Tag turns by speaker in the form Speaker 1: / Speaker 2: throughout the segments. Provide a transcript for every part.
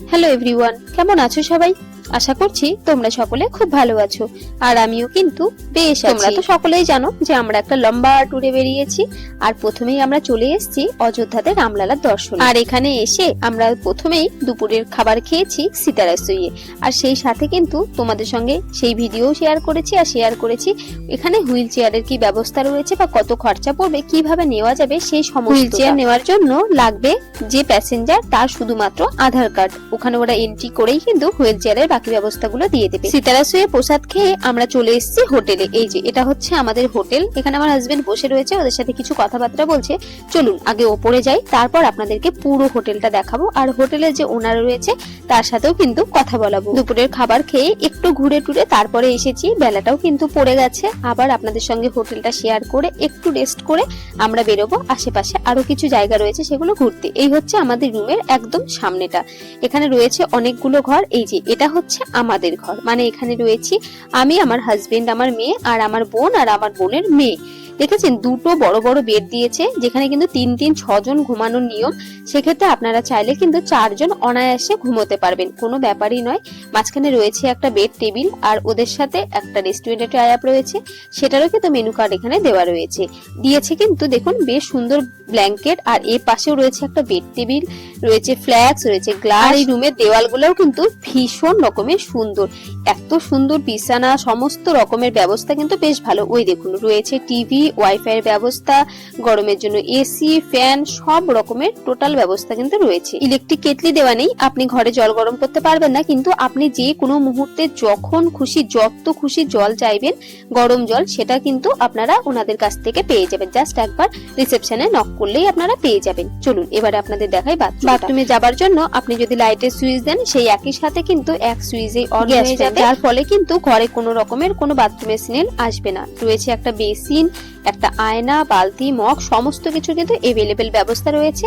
Speaker 1: Hello everyone কেমন আছো সবাই? আশা করছি তোমরা সকলে খুব ভালো আছো। আর আমিও কিন্তু বেশ তোমরা তো সকলেই জানো যে আমরা একটা লম্বা ট্যুরে বেরিয়েছি আর প্রথমেই আমরা চলে এসেছি অযোধ্যাতে রামলালার দর্শন। আর এখানে এসে আমরা প্রথমেই দুপুরের খাবার খেয়েছি সীতারাসইয়ে আর সেই সাথে কিন্তু তোমাদের সঙ্গে সেই ভিডিও শেয়ার করেছি আর শেয়ার করেছি এখানে হুইল চেয়ারের কি ব্যবস্থা রয়েছে বা কত খরচা পড়বে কীভাবে নেওয়া যাবে সেই সমস্ত হুইল চেয়ার নেওয়ার জন্য লাগবে যে প্যাসেঞ্জার তার শুধুমাত্র আধার কার্ড ওখানে ওরা এন্ট্রি করেই কিন্তু হুইল চেয়ারের বাকি ব্যবস্থাগুলো দিয়ে দেবে। সিতারা সীতারাসুয়ে প্রসাদ খেয়ে আমরা চলে এসেছি হোটেলে। এই যে, এটা হচ্ছে আমাদের হোটেল। এখানে আমার হাজবেন্ড বসে রয়েছে, ওদের সাথে কিছু কথাবার্তা বলছে। চলুন, আগে ওপরে যাই, তারপর আপনাদেরকে পুরো হোটেলটা দেখাবো। আর হোটেলের যে ওনার রয়েছে, তার সাথেও কিন্তু কথা বলাবো। দুপুরের খাবার খেয়ে একটু ঘুরে টুরে তারপরে এসেছি। বেলাটাও কিন্তু পড়ে গেছে। আবার আপনাদের সঙ্গে হোটেলটা শেয়ার করে, একটু রেস্ট করে আমরা বেরোবো। আশেপাশে আরও কিছু জায়গা রয়েছে সেগুলো ঘুরতে। এই হচ্ছে আমাদের রুমের একদম সামনেটা। এখানে রয়েছে অনেকগুলো ঘর। এই যে, এটা হচ্ছে আমাদের ঘর। মানে এখানে রয়েছি আমি, আমার হাজবেন্ড আমার মেয়ে, আর আমার বোন, আর আমার বোনের মেয়ে। দেখেছেন? দুটো বড় বড় বেড দিয়েছে যেখানে কিন্তু তিন তিন ছজন ঘুমানোর নিয়ম। সেক্ষেত্রে আপনারা চাইলে কিন্তু চারজন অনায়াসে ঘুমোতে পারবেন। কোনো ব্যাপারই নয়। মাঝখানে রয়েছে একটা বেড টেবিল আর ওদের সাথে একটা রেস্টুরেন্টের টাই আপ রয়েছে। সেটারও কিন্তু মেনু কার্ড এখানে দেওয়া রয়েছে। দিয়েছে কিন্তু দেখুন বেশ সুন্দর ব্ল্যাঙ্কেট আর এ পাশেও রয়েছে একটা বেড টেবিল রয়েছে ফ্ল্যাক্স রয়েছে গ্লাস এই রুমের দেওয়ালগুলোও কিন্তু ভীষণ রকমের সুন্দর। এত সুন্দর বিছানা সমস্ত রকমের ব্যবস্থা কিন্তু বেশ ভালো। ওই দেখুন রয়েছে টিভি ওয়াইফাই এর ব্যবস্থা গরমের জন্য এসি ফ্যান সব রকমের টোটাল ব্যবস্থা কিন্তু রয়েছে। ইলেকট্রিক কেটলি দেওয়া নেই আপনি ঘরে জল গরম করতে পারবেন না কিন্তু আপনি যে কোনো মুহূর্তে যখন খুশি যত খুশি জল চাইবেন গরম জল সেটা কিন্তু আপনারা ওনাদের কাছ থেকে পেয়ে যাবেন। জাস্ট একবার রিসেপশনে নক করলেই আপনারা পেয়ে যাবেন। চলুন এবারে আপনাদের দেখাই বাথরুম বাথরুমে যাবার জন্য আপনি যদি লাইটের সুইচ দেন সেই একই সাথে কিন্তু এক সুইচে অন হয়ে যাবে। যার ফলে কিন্তু ঘরে কোনো রকমের কোনো বাথরুমের স্মেল আসবে না। রয়েছে একটা বেসিন একটা আয়না, বালতি, মগ, সমস্ত কিছু কিন্তু এভেলেবেল ব্যবস্থা রয়েছে।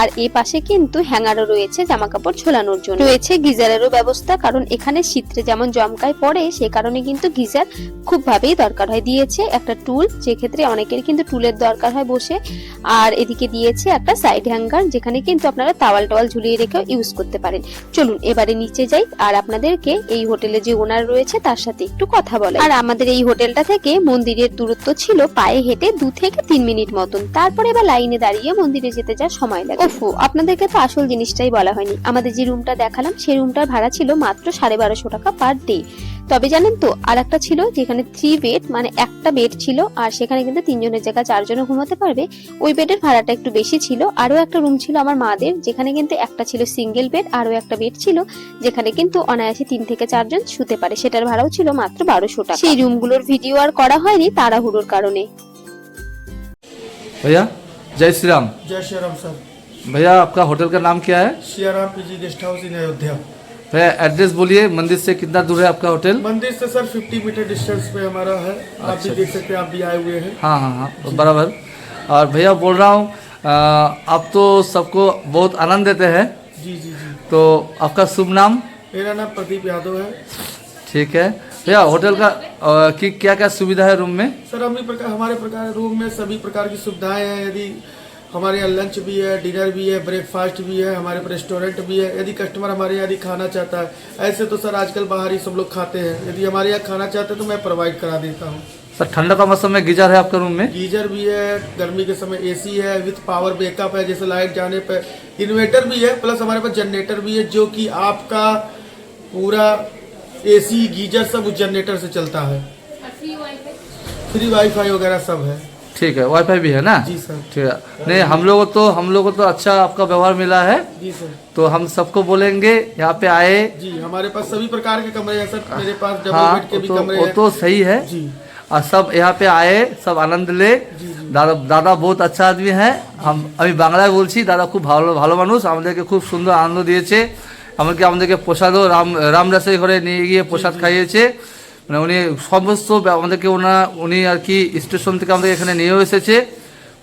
Speaker 1: আর এ পাশে কিন্তু হ্যাঙ্গারও রয়েছে জামা কাপড় ঝোলানোর জন্য। রয়েছে গিজারেরও ব্যবস্থা, কারণ এখানে শীতে যেমন জমকায় পড়ে, সে কারণে কিন্তু গিজার খুব ভাবেই দরকার হয়। দিয়েছে একটা টুল যে ক্ষেত্রে অনেকের কিন্তু টুলের দরকার হয় বসে। আর এদিকে দিয়েছে একটা সাইড হ্যাঙ্গার যেখানে কিন্তু আপনারা তাওয়াল টাওয়াল ঝুলিয়ে রেখেও ইউজ করতে পারেন। চলুন এবারে নিচে যাই, আর আপনাদেরকে এই হোটেলে যে ওনার রয়েছে, তার সাথে একটু কথা বলে আর আমাদের এই হোটেলটা থেকে মন্দিরের দূরত্ব ছিল পায়ে হেঁটে দু থেকে তিন মিনিট মতন। তারপরে এবার লাইনে দাঁড়িয়ে মন্দিরে যেতে যা সময় লাগে। ওফো, আপনাদেরকে তো আসল জিনিসটাই বলা হয়নি। আমাদের যে রুমটা দেখালাম সেই রুমটার ভাড়া ছিল মাত্র সাড়ে বারোশো টাকা পার ডে তবে জানেন তো আর একটা ছিল যেখানে থ্রি বেড মানে একটা বেড ছিল, আর সেখানে কিন্তু তিনজনের জায়গা চারজনও ঘুমাতে পারবে। ওই বেডের ভাড়াটা একটু বেশি ছিল। আরও একটা রুম ছিল আমার মাদের, যেখানে কিন্তু একটা ছিল সিঙ্গেল বেড আরও একটা বেড ছিল, যেখানে কিন্তু অনায়াসে তিন থেকে চারজন শুতে পারে। সেটার ভাড়াও ছিল মাত্র বারোশো টাকা। সেই রুমগুলোর ভিডিও আর করা হয়নি তাড়াহুড়োর কারণে।
Speaker 2: भैया जय श्री राम
Speaker 3: जय श्री राम सर।
Speaker 2: भैया आपका होटल का नाम क्या है?
Speaker 3: Siyaram PG guest house in Ayodhya.
Speaker 2: भैया एड्रेस बोलिए मंदिर से कितना दूर है आपका होटल?
Speaker 3: मंदिर से सर 50 मीटर डिस्टेंस पे हमारा है। आप
Speaker 2: अच्छा।
Speaker 3: भी देख सकते हैं आप भी आए हुए हैं।
Speaker 2: हाँ हाँ हाँ बराबर। और भैया बोल रहा हूँ आप तो सबको बहुत आनंद देते हैं।
Speaker 3: जी जी जी।
Speaker 2: तो आपका शुभ नाम?
Speaker 3: मेरा नाम प्रदीप यादव है।
Speaker 2: ठीक है। भैया होटल का अ, की क्या क्या सुविधा है रूम में?
Speaker 3: सर हम प्रकार हमारे प्रकार रूम में सभी प्रकार की सुविधाएँ हैं। यदि हमारे यहाँ लंच भी है डिनर भी है ब्रेकफास्ट भी है हमारे पर रेस्टोरेंट भी है यदि कस्टमर हमारे यहाँ यदि खाना चाहता है ऐसे तो सर आजकल बाहर ही सब लोग खाते हैं। यदि हमारे यहाँ खाना चाहते हैं तो मैं प्रोवाइड करा देता हूँ।
Speaker 2: सर ठंडा का मौसम में गीजर है आपके रूम में?
Speaker 3: गीजर भी है गर्मी के समय एसी है विथ पावर बैकअप है जैसे लाइट जाने पर इन्वर्टर भी है प्लस हमारे पास जनरेटर भी है जो कि आपका पूरा एसी गीजर सब उस जनरेटर से चलता है फ्री वाईफाई वगैरह सब है
Speaker 2: ठीक है वाईफाई भी है ना
Speaker 3: जी सर
Speaker 2: ठीक है नहीं हम लोगों को तो हम लोगों को तो अच्छा आपका व्यवहार मिला है
Speaker 3: जी सर
Speaker 2: तो हम सबको बोलेंगे यहाँ पे आए
Speaker 3: जी हमारे पास सभी प्रकार के कमरे हैं सर मेरे पास डबल
Speaker 2: हाँ
Speaker 3: बेड के
Speaker 2: वो
Speaker 3: भी
Speaker 2: तो,
Speaker 3: कमरे
Speaker 2: वो
Speaker 3: हैं
Speaker 2: तो सही है
Speaker 3: जी
Speaker 2: और सब यहाँ पे आए सब आनंद ले
Speaker 3: जी जी
Speaker 2: দাদা দাদা বহুত আচ্ছা আদমি হ্যাঁ আম- আমি বাংলায় বলছি দাদা খুব ভালো ভালো মানুষ আমাদেরকে খুব সুন্দর আনন্দ দিয়েছে এমনকি আমাদেরকে প্রসাদও রাম রামদাসের ঘরে নিয়ে গিয়ে প্রসাদ খাইয়েছে মানে উনি সমস্ত ব্য- আমাদেরকে ওনা উনি আর কি স্টেশন থেকে আমাদের এখানে নিয়েও এসেছে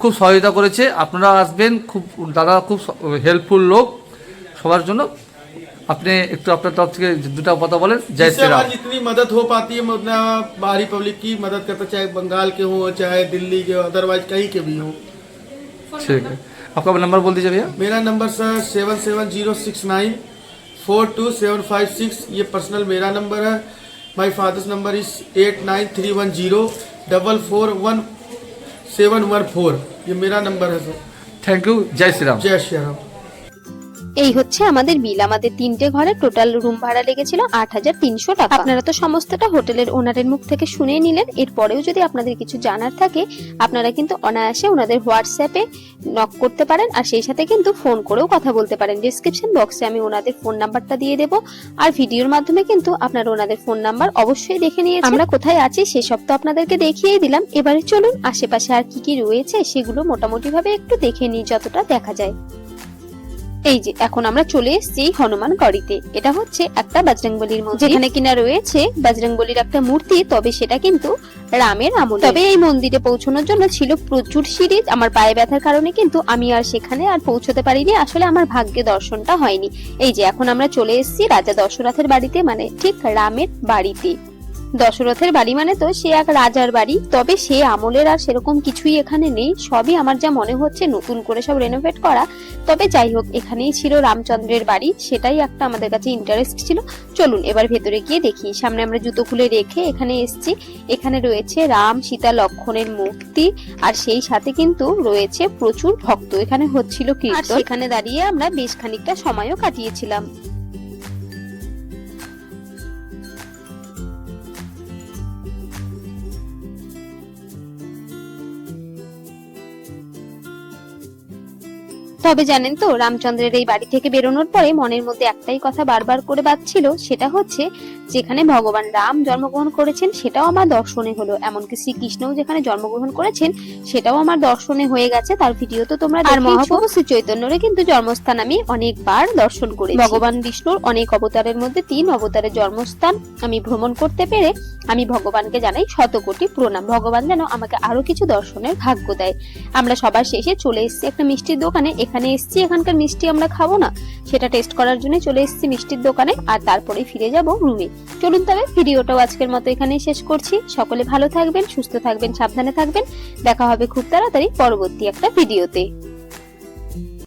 Speaker 2: খুব সহায়তা করেছে আপনারা আসবেন খুব দাদা খুব হেল্পফুল লোক সবার জন্য আপনি একটু আপনার তরফ থেকে দুটা কথা বলেন জয়
Speaker 3: जिससे
Speaker 2: শ্রীরাম
Speaker 3: हमारी जितनी मदद हो पाती है मैं उतना बाहरी पब्लिक की मदद करता चाहे बंगाल के हों चाहे दिल्ली के अदरवाइज कहीं के भी हों
Speaker 2: ठीक है आपका नंबर बोल दीजिए भैया
Speaker 3: मेरा number sir seven seven zero six nine four two seven five six ये पर्सनल मेरा नंबर है। My father's number is eight nine three one zero double four one seven one four ये मेरा नंबर है सर
Speaker 2: थैंक यू जय श्री राम।
Speaker 3: जय श्री राम।
Speaker 1: এই হচ্ছে আমাদের বিল। আমাদের তিনটে ঘরে টোটাল রুম ভাড়া লেগেছিল আট হাজার তিনশো টাকা। আপনারা তো সমস্তটা হোটেলের ওনারের মুখ থেকে শুনে নিলেন। এরপরেও যদি আপনাদের কিছু জানার থাকে, আপনারা কিন্তু অনায়াসে ওনাদের হোয়াটসঅ্যাপে নক করতে পারেন আর সেই সাথে কিন্তু ফোন করেও কথা বলতে পারেন। ডিসক্রিপশন বক্সে আমি ওনাদের ফোন নাম্বারটা দিয়ে দেবো আর ভিডিওর মাধ্যমে কিন্তু আপনারা ওনাদের ফোন নাম্বার অবশ্যই দেখে নিয়ে আমরা কোথায় আছি সেসব তো আপনাদেরকে দেখিয়েই দিলাম। এবারে চলুন, আশেপাশে আর কি কি রয়েছে সেগুলো মোটামুটি ভাবে একটু দেখে নিই, যতটা দেখা যায়। এই যে, এখন আমরা চলে এসেছি হনুমান গড়িতে। এটা হচ্ছে একটা বজরংবলির মন্দির। যেখানে কিনা রয়েছে বজরংবলির একটা মূর্তি, তবে সেটা কিন্তু রামের আমল। তবে এই মন্দিরে পৌঁছানোর জন্য ছিল প্রচুর সিঁড়ি। আমার পায়ে ব্যথার কারণে কিন্তু আমি আর সেখানে আর পৌঁছতে পারিনি। আসলে আমার ভাগ্যে দর্শনটা হয়নি। এই যে, এখন আমরা চলে এসেছি রাজা দশরথের বাড়িতে মানে ঠিক রামের বাড়িতে। দশরথের বাড়ি মানে তো সে এক রাজার বাড়ি। তবে সে আমলের আর সেরকম কিছুই এখানে নেই। সবই আমার যা মনে হচ্ছে নতুন করে সব রেনোভেট করা। তবে যাই হোক এখানেই ছিল রামচন্দ্রের বাড়ি। সেটাই একটা আমাদের কাছে ইন্টারেস্ট ছিল। চলুন এবার ভেতরে গিয়ে দেখি। সামনে আমরা জুতো খুলে রেখে এখানে এসেছি। এখানে রয়েছে রাম সীতা লক্ষণের মূর্তি। আর সেই সাথে কিন্তু রয়েছে প্রচুর ভক্ত। এখানে হচ্ছিল কীর্তন। এখানে দাঁড়িয়ে আমরা বেশ খানিকটা সময়ও কাটিয়েছিলাম। তবে জানেন তো রামচন্দ্রের এই বাড়ি থেকে বেরোনোর পরে মনের মধ্যে একটাই কথা বারবার করে বাজছিল সেটা হচ্ছে যেখানে ভগবান রাম জন্মগ্রহণ করেছেন সেটাও আমার দর্শনে হলো। এমনকি শ্রীকৃষ্ণও যেখানে জন্মগ্রহণ করেছেন সেটাও আমার দর্শনে হয়ে গেছে। তার ভিডিও তো তোমরা আর মহাপ্রভু শ্রী চৈতন্যের কিন্তু জন্মস্থান আমি অনেকবার দর্শন করি ভগবান বিষ্ণুর অনেক অবতারের মধ্যে তিন অবতারের জন্মস্থান আমি ভ্রমণ করতে পেরে আমি ভগবানকে জানাই শত কোটি প্রণাম। ভগবান যেন আমাকে আরও কিছু দর্শনের ভাগ্য দেয়। আমরা সবার শেষে চলে এসেছি একটা মিষ্টির দোকানে। এখানে এসছি, এখানকার মিষ্টি আমরা খাব না। সেটা টেস্ট করার জন্য চলে এসছি মিষ্টির দোকানে আর তারপরে ফিরে যাব রুমে চলুন তবে, ভিডিওটাও আজকের মতো এখানেই শেষ করছি। সকলে ভালো থাকবেন, সুস্থ থাকবেন, সাবধানে থাকবেন। দেখা হবে খুব তাড়াতাড়ি পরবর্তী একটা ভিডিওতে।